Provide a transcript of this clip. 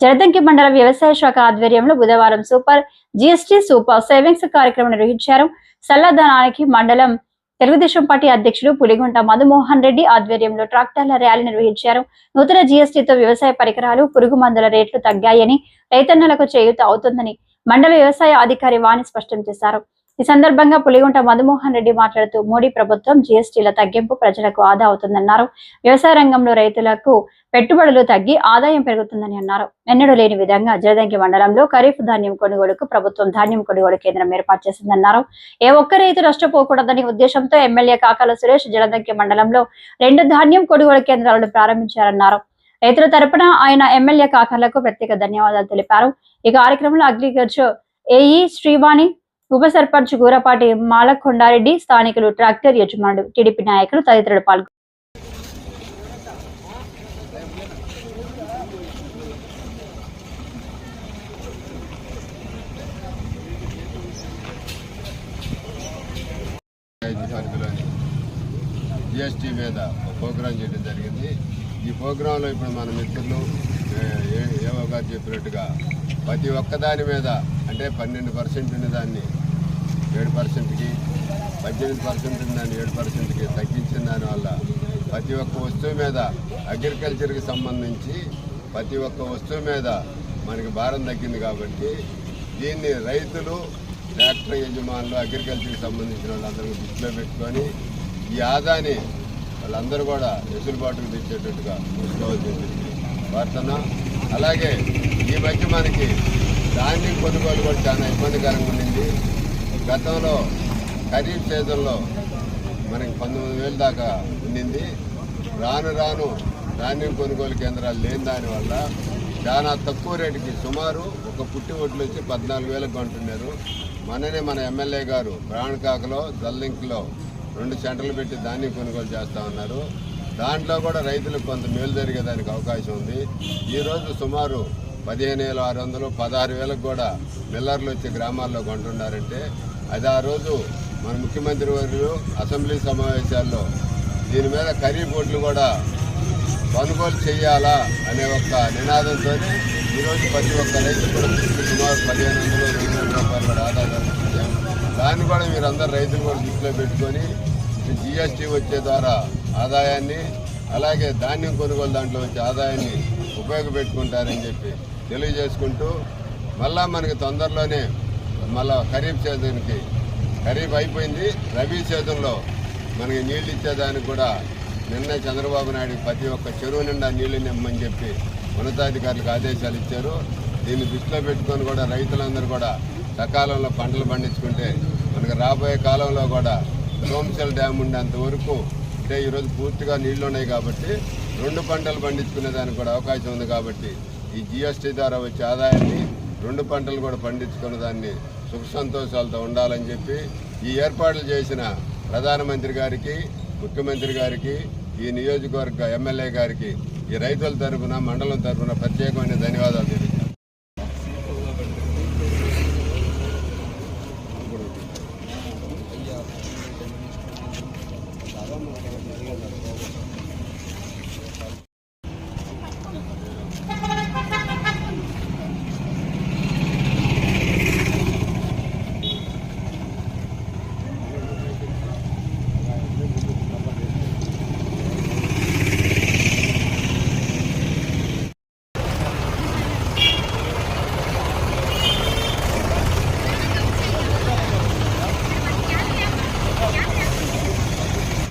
జలదంకి మండల వ్యవసాయ శాఖ ఆధ్వర్యంలో బుధవారం సూపర్ జిఎస్టీ సూపర్ సేవింగ్స్ కార్యక్రమం నిర్వహించారు. సల్లదనానికి మండలం తెలుగుదేశం పార్టీ అధ్యక్షులు పులిగుంట మధుమోహన్ రెడ్డి ఆధ్వర్యంలో ట్రాక్టర్ల ర్యాలీ నిర్వహించారు. నూతన జీఎస్టీతో వ్యవసాయ పరికరాలు పురుగు మందుల రేట్లు తగ్గాయని రైతన్నలకు చేయూత అవుతుందని మండల వ్యవసాయ అధికారి వాణి స్పష్టం చేశారు. ఈ సందర్భంగా పులిగుంట మధుమోహన్ రెడ్డి మాట్లాడుతూ మోడీ ప్రభుత్వం జీఎస్టీల తగ్గింపు ప్రజలకు ఆదా అవుతుందన్నారు. వ్యవసాయ రంగంలో రైతులకు పెట్టుబడులు తగ్గి ఆదాయం పెరుగుతుందని అన్నారు. ఎన్నడూ లేని విధంగా జలదంకి మండలంలో ఖరీఫ్ ధాన్యం కొనుగోలుకు ప్రభుత్వం ధాన్యం కొనుగోలు కేంద్రం ఏర్పాటు చేసిందన్నారు. ఏ ఒక్క రైతు నష్టపోకూడదనే ఉద్దేశంతో ఎమ్మెల్యే కాకాల సురేష్ జలదంకి మండలంలో రెండు ధాన్యం కొనుగోలు కేంద్రాలను ప్రారంభించారన్నారు. రైతుల తరపున ఆయన ఎమ్మెల్యే కాకర్లకు ప్రత్యేక ధన్యవాదాలు తెలిపారు. ఈ కార్యక్రమంలో అగ్రికల్చర్ ఏఈ శ్రీవాణి ఉప సర్పంచ్ గూరపాటి మాలకొండారెడ్డి స్థానికులు ట్రాక్టర్ యజమానుడు టీడీపీ నాయకులు తదితరులు పాల్గొన్నారు జిఎస్టీ మీద ప్రోగ్రాం చేయడం జరిగింది. ఈ ప్రోగ్రాంలో ఇప్పుడు మన మిత్రులు ఏవో గారు చెప్పినట్టుగా ప్రతి ఒక్కదాని మీద అంటే పన్నెండు పర్సెంట్ ఉన్న దాన్ని ఏడు పర్సెంట్కి పద్దెనిమిది పర్సెంట్ ఉన్న దాన్ని ఏడు పర్సెంట్కి తగ్గించిన దానివల్ల ప్రతి ఒక్క వస్తువు మీద అగ్రికల్చర్కి సంబంధించి ప్రతి ఒక్క వస్తువు మీద మనకి భారం తగ్గింది కాబట్టి దీన్ని రైతులు ట్రాక్టర్ యజమానులు అగ్రికల్చర్కి సంబంధించిన వాళ్ళందరూ దృష్టిలో పెట్టుకొని ఈ ఆదాని వాళ్ళందరూ కూడా వెసులుబాటుకు తెచ్చేటట్టుగా చూసుకోవాల్సింది ప్రార్థన అలాగే ఈ మధ్య మనకి ధాన్యం కొనుగోలు కూడా చాలా ఇబ్బందికరంగా ఉండింది. గతంలో ఖరీఫ్ సీజన్లో మనకి పంతొమ్మిది వేలు దాకా ఉండింది. రాను రాను ధాన్యం కొనుగోలు కేంద్రాలు లేని దానివల్ల చాలా తక్కువ రేటుకి సుమారు ఒక పుట్టి ఒడ్లు వచ్చి పద్నాలుగు వేలకు కొంటున్నారు. మననే మన ఎమ్మెల్యే గారు ప్రాణకాకలో జల్లింక్లో రెండు సెంటర్లు పెట్టి ధాన్యం కొనుగోలు చేస్తూ ఉన్నారు. దాంట్లో కూడా రైతులకు కొంత మేలు జరిగేదానికి అవకాశం ఉంది. ఈరోజు సుమారు పదిహేను వేల ఆరు వందలు పదహారు వేలకు కూడా మిల్లర్లు వచ్చి గ్రామాల్లో కొంటున్నారంటే అది ఆ రోజు మన ముఖ్యమంత్రి వర్యులు అసెంబ్లీ సమావేశాల్లో దీని మీద ఖరీఫ్ ఓట్లు కూడా కొనుగోలు చేయాలా అనే ఒక నినాదంతో ఈరోజు ప్రతి ఒక్క రైతు కూడా సుమారు పదిహేను వందలు రెండు వేల రూపాయలు కూడా ఆదాయం దాన్ని కూడా మీరందరూ రైతులు కూడా దృష్టిలో పెట్టుకొని జిఎస్టీ వచ్చే ద్వారా ఆదాయాన్ని అలాగే ధాన్యం కొనుగోలు దాంట్లో వచ్చే ఆదాయాన్ని ఉపయోగపెట్టుకుంటారని చెప్పి తెలియజేసుకుంటూ మళ్ళా మనకి తొందరలోనే మళ్ళా ఖరీఫ్ సీజన్కి ఖరీఫ్ అయిపోయింది. రబీ సీజన్లో మనకి నీళ్ళు ఇచ్చేదానికి కూడా నిన్న చంద్రబాబు నాయుడు ప్రతి ఒక్క చెరువు నిండా నీళ్ళు నిమ్మని చెప్పి ఉన్నతాధికారులకు ఆదేశాలు ఇచ్చారు. దీన్ని దృష్టిలో పెట్టుకొని కూడా రైతులందరూ కూడా సకాలంలో పంటలు పండించుకుంటే మనకి రాబోయే కాలంలో కూడా సోమశల్ డ్యామ్ ఉండేంత వరకు అంటే ఈరోజు పూర్తిగా నీళ్ళు ఉన్నాయి కాబట్టి రెండు పంటలు పండించుకునే దానికి కూడా అవకాశం ఉంది కాబట్టి ఈ జిఎస్టీ ద్వారా వచ్చే ఆదాయాన్ని రెండు పంటలు కూడా పండించుకున్న దాన్ని సుఖ సంతోషాలతో ఉండాలని చెప్పి ఈ ఏర్పాట్లు చేసిన ప్రధానమంత్రి గారికి ముఖ్యమంత్రి గారికి ఈ నియోజకవర్గ ఎమ్మెల్యే గారికి ఈ రైతుల తరఫున మండలం తరఫున ప్రత్యేకమైన ధన్యవాదాలు